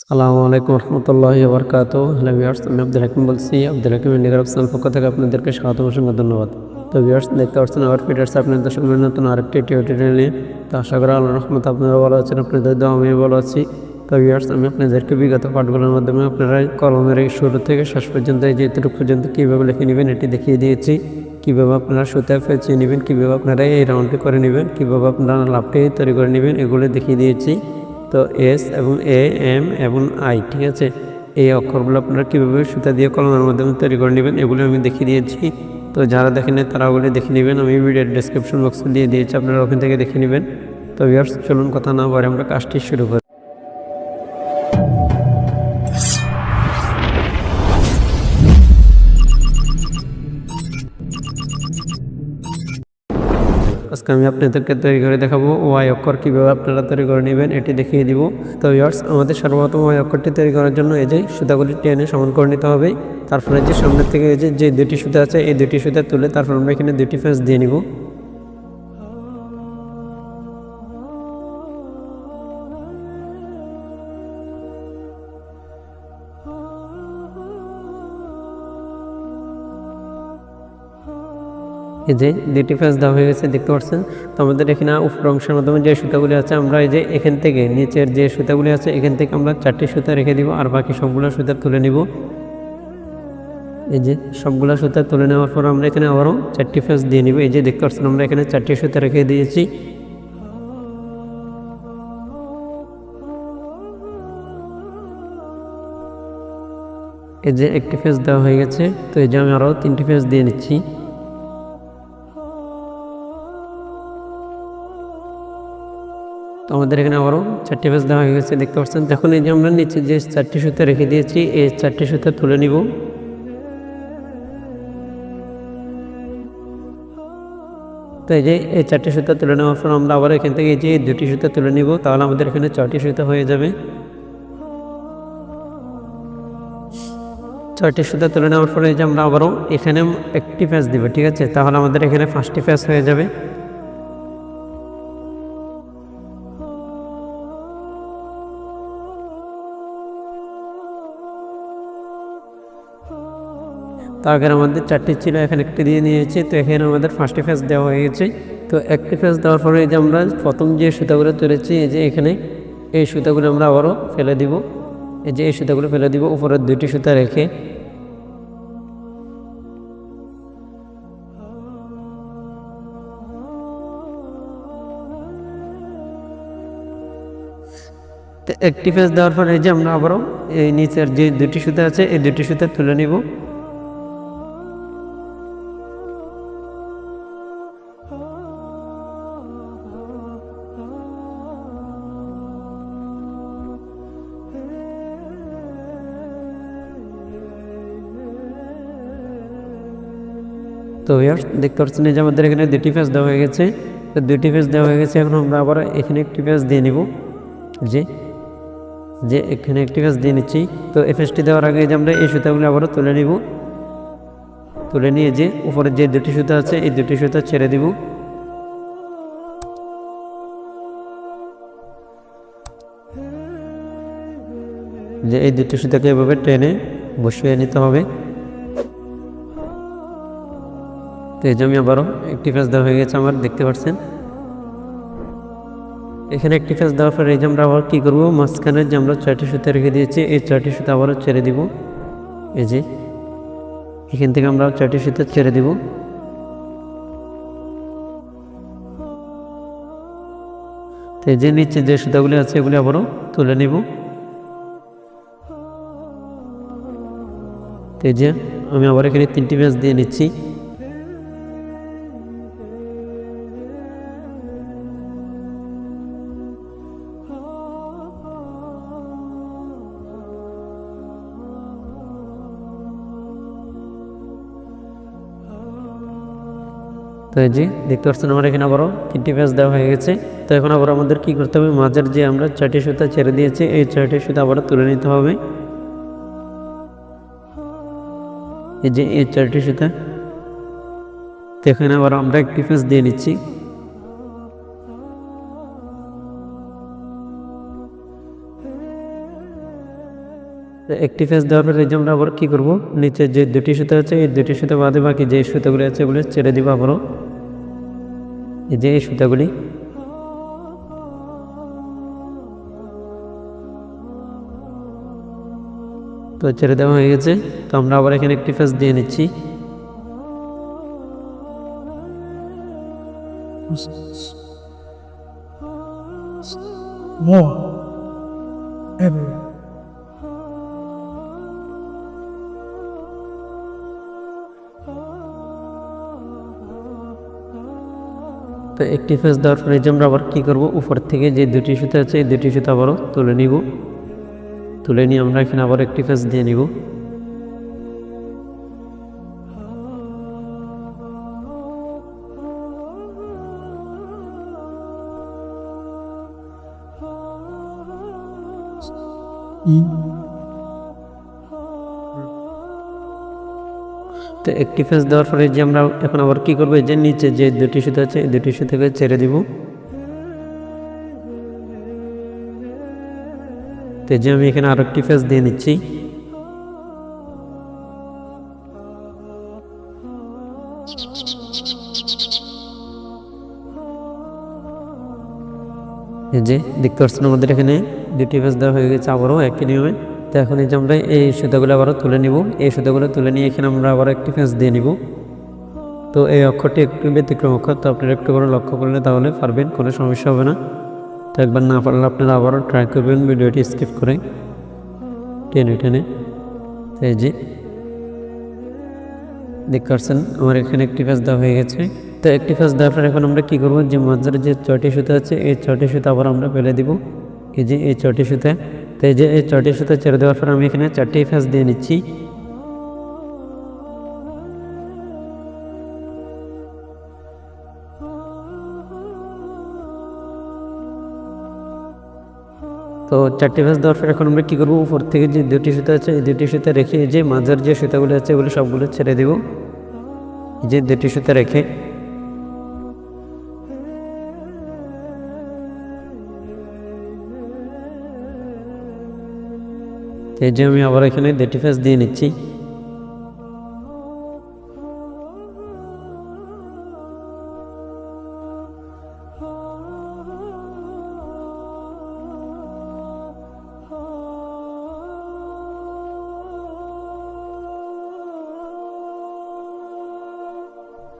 সালামু আলাইকুম রহমতুল্লাহ বরকাত আমি আব্দুল হাকিম বলছি। আব্দুল হাকিম ইন্ডিয়ার অফিসিয়াল পক্ষ থেকে আপনাদেরকে স্বাগতম অসংখ্য ধন্যবাদ। তো ভিউয়ার্স, দেখতে পাচ্ছেন আবার ফিটার্স আপনাদের সঙ্গে নতুন আরেকটি টিউটোরিয়াল নিয়ে। তো আশা করি আল্লাহ রহমত আপনারা ভালো আছেন, আপনাদের দোয়া আমি ভালো আছি। তো ভিউয়ার্স, আমি আপনাদেরকে বিগত পাঠগুলোর মাধ্যমে আপনারা কলমের এই শুরু থেকে শেষ পর্যন্ত, এই যে এতটুকু পর্যন্ত কীভাবে লিখে নেবেন, এটি দেখিয়ে দিয়েছি। কীভাবে আপনারা সুতা ফেঁচিয়ে নেবেন, কীভাবে আপনারা এই রাউন্ডটি করে নেবেন, কীভাবে আপনারা লাভটি তৈরি করে নেবেন, এগুলো দেখিয়ে দিয়েছি। তো এস এবং এ, এম এবং আই, ঠিক আছে? এই অক্ষরগুলো আপনারা কীভাবে সুতা দিয়ে কলমের মাধ্যমে তৈরি করে নেবেন, এগুলো আমি দেখিয়ে দিয়েছি। তো যারা দেখেন তারা ওগুলো দেখে নেবেন। আমি ভিডিওর ডিসক্রিপশন বক্সে দিয়ে দিয়েছি, আপনারা ওখান থেকে দেখে নেবেন। তো ভিউয়ার্স চলুন, কথা না পরে আমরা কাজটি শুরু করি। আজকে আমি আপনাদেরকে তৈরি করে দেখাবো ওয়াই অক্ষর কীভাবে আপনারা তৈরি করে নেবেন, এটি দেখিয়ে দিব। তো ইয়ার্স আমাদের সর্বপ্রথম ওয়াই অক্ষরটি তৈরি করার জন্য এই যে সুতাগুলি টেনে সমান করে নিতে হবে। তারপরে যে সামনের থেকে এই যে দুটি সুতা আছে, এই দুটি সুতা তুলে তারপর আমরা এখানে দুটি ফেস দিয়ে নিব। এই যে দুটি ফেস দেওয়া হয়ে গেছে, দেখতে পাচ্ছেন? তো আমাদের এখানে উপর অংশের মাধ্যমে যে সুতাগুলি আছে, আমরা এই যে এখান থেকে নিচের যে সুতাগুলি আছে, এখান থেকে আমরা চারটি সুতা রেখে দিব আর বাকি সবগুলো সুতা তুলে নিব। এই যে সবগুলো সুতা তুলে নেওয়ার পর আমরা এখানে আবারও চারটি ফেস দিয়ে নিব। এই যে দেখতে পাচ্ছেন, আমরা এখানে চারটি সুতা রেখে দিয়েছি। এই যে একটি ফেস দেওয়া হয়ে গেছে, তো এই যে আমি আরও তিনটি ফেস দিয়ে নিচ্ছি। আমাদের এখানে আবারও চারটি পেজ দেওয়া হয়ে গেছে, দেখতে পাচ্ছেন। দেখুন, এই যে আমরা নিচে যে চারটি সুতা রেখে দিয়েছি, এই চারটি সুতা তুলে নিব। তো এই যে এই চারটি সুতা তুলে নেওয়ার পর আমরা আবার এখান থেকে যে দুটি সুতা তুলে নিব, তাহলে আমাদের এখানে ছয়টি সুতা হয়ে যাবে। ছয়টি সুতা তুলে নেওয়ার পরে যে আমরা আবারও এখানে একটি ফ্যাস দিব, ঠিক আছে? তাহলে আমাদের এখানে পাঁচটি ফ্যাস হয়ে যাবে। তো আগের আমাদের চারটি ছিল, এখানে একটি দিয়ে নিয়েছি, তো এখানে আমাদের ফার্স্টে ফেস দেওয়া হয়ে গেছে। তো একটি ফেস দেওয়ার পরে এই যে আমরা প্রথম যে সুতাগুলো তুলেছি, এই যে এখানে এই সুতাগুলো আমরা আবারও ফেলে দিব। এই যে এই সুতাগুলো ফেলে দিব, উপরের দুইটি সুতা রেখে। তো একটি ফেস দেওয়ার পরে এই যে আমরা আবারও এই নিচের যে দুটি সুতা আছে, এই দুটি সুতা তুলে নিব। তো দেখতে পাচ্ছেন যে আমাদের এখানে দুটি পেজ দেওয়া হয়ে গেছে। তো দুটি পেজ দেওয়া হয়ে গেছে, এখন আমরা আবার এখানে একটি পেজ দিয়ে নিব। যে যে এখানে একটি পেজ দিয়ে নিচ্ছি। তো এই পেজটি দেওয়ার আগে যে আমরা এই সুতাগুলো আবারও তুলে নিব। তুলে নিয়ে যে উপরে যে দুটি সুতা আছে, এই দুটি সুতা ছেড়ে দিব। যে এই দুটি সুতাকে এভাবে টেনে বসিয়ে নিতে হবে। তো এই আমি আবারও একটি ফেস দেওয়া হয়ে গেছে আমার, দেখতে পাচ্ছেন? এখানে একটি ফেস দেওয়ার পরে এই যে আমরা আবার কী করব? মাঝখানে যে আমরা ছয়টি সুতা রেখে দিয়েছি, এই ছয়টি সুতা আবারও ছেড়ে দিব। এই যে, এখান থেকে আমরা ছয়টি সুতা ছেড়ে দিব। তো যে নিচে যে সুতাগুলি আছে, এগুলি আবারও তুলে নিব। তো যে আমি আবার এখানে তিনটি পেঁয়াজ দিয়ে নিচ্ছি। তো এই যে দেখতে পাচ্ছেন আমার এখানে আবারও তিনটি পেঁয়াজ দেওয়া হয়ে গেছে। তো এখন আবার আমাদের কি করতে হবে? মাঝের যে আমরা ছয়টি সুতা ছেড়ে দিয়েছি, এই ছয়টি সুতা আবারও তুলে নিতে হবে। এই যে এই চারটি সুতা। তো এখানে আবার আমরা একটি পেঁয়াজ দিয়ে নিচ্ছি। একটি ফেস দেওয়ার পরে যে আমরা আবার কী করব? নিচে যে দুটি সুতো আছে, এই দুটি সুতো বাদে বাকি যে সুতোগুলি আছে ওগুলো ছেড়ে দিব আবারও। এই যে এই সুতাগুলি তো ছেড়ে দেওয়া হয়ে গেছে। তো আমরা আবার এখানে একটি ফেস দিয়ে নিচ্ছি। More. তো একটি ফেস দেওয়ার পরে যে আমরা আবার কী করব? উপর থেকে যে দুটি সুতো আছে, এই দুটি সুতো আবারও তুলে নিব। তুলে নিয়ে আমরা এখানে আবার একটি ফেস দিয়ে নিব। তো একটি ফেস দেওয়ার পরে যে আমরা এখন আবার কি করব? যে নিচে যে দুটি সুতো আছে, এই দুটি সুতোকে ছেড়ে দিব। তো যে আমি এখানে আরও একটি ফেস দিয়ে নিচ্ছি। যে দেখতে পাচ্ছেন আমাদের এখানে দুটি ফেস দেওয়া হয়ে গেছে আবারও একই নিয়মে। তো এখন এই যে আমরা এই সুতাগুলো আবারও তুলে নিব। এই সুতাগুলো তুলে নিয়ে এখানে আমরা আবার একটি ফেস দিয়ে নিব। তো এই অক্ষরটি একটু ব্যতিক্রম অক্ষর, তো আপনারা একটু করে লক্ষ্য করলে তাহলে পারবেন, কোনো সমস্যা হবে না। তো একবার না পারলে আপনারা আবারও ট্রাই করবেন, ভিডিওটি স্কিপ করে টেনে টেনে। এই যে, দেখতে পাচ্ছেন, আমার এখানে একটি ফেস দেওয়া হয়ে গেছে। তো একটি ফেস দেওয়ার পর এখন আমরা কী করব? যে মাঝারে যে ছয়টি সুতা আছে, এই ছয়টি সুতা আবার আমরা ফেলে দিব। এই যে এই ছয়টি সুতো তো এই যে এই ছয়টি সুতো ছেড়ে দেওয়ার পর আমি এখানে চারটি ফেস দিয়ে নিচ্ছি। তো চারটি ফেস দেওয়ার পর এখন আমরা কী করব? উপর থেকে যে দুটি সুতো আছে, এই দুটি সুতো রেখে যে মাঝের যে সুতাগুলো আছে, এগুলো সবগুলো ছেড়ে দেব। যে দুটি সুতো রেখে এই যে আমি আবার এখানে দুটি ফেস দিয়ে নিচ্ছি।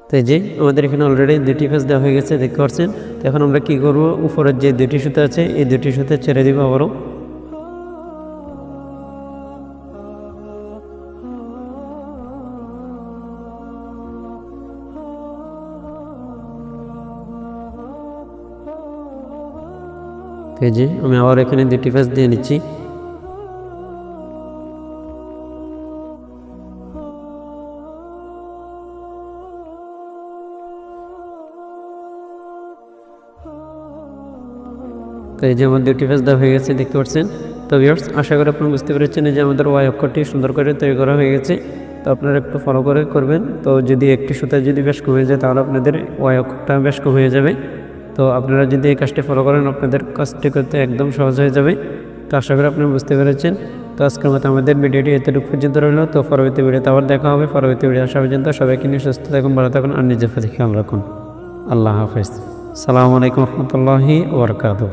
তো যে আমাদের এখানে অলরেডি দুটি ফেস দেওয়া হয়ে গেছে, দেখতে পাচ্ছেন? তো এখন আমরা কি করব? উপরের যে দুটি সুতো আছে, এই দুটি সুতো ছেড়ে দিব আবারও। যে আমি আবার এখানে দুটি ফেস দিয়ে নিচ্ছি। তো এই যে আমার দুটি ফেস দেওয়া হয়ে গেছে, দেখতে পাচ্ছেন? তো ভিউয়ার্স আশা করি আপনি বুঝতে পেরেছেন যে আমাদের ওয়াই অক্ষরটি সুন্দর করে তৈরি করা হয়ে গেছে। তো আপনারা একটু ফলো করে করবেন। তো যদি একটি সুতায় যদি বেশ কমে যায়, তাহলে আপনাদের ওয়াই অক্ষরটা বেশ কম যাবে। তো আপনারা যদি এই কাজটি ফলো করেন, আপনাদের কাজটি করতে একদম সহজ হয়ে যাবে। তো আশা করি আপনি বুঝতে পেরেছেন। তো আজকের মতো আমাদের ভিডিওটি এতটুকু পর্যন্ত রইল। তো পরবর্তী ভিডিওতে আবার দেখা হবে। পরবর্তী ভিডিও আসা পর্যন্ত সবাইকে নিয়ে সুস্থ থাকুন, ভালো থাকুন আর নিজের প্রতি খেয়াল রাখুন। আল্লাহ হাফিজ। সালামু আলাইকুম রহমতুল্লাহি ওবরকাতুহ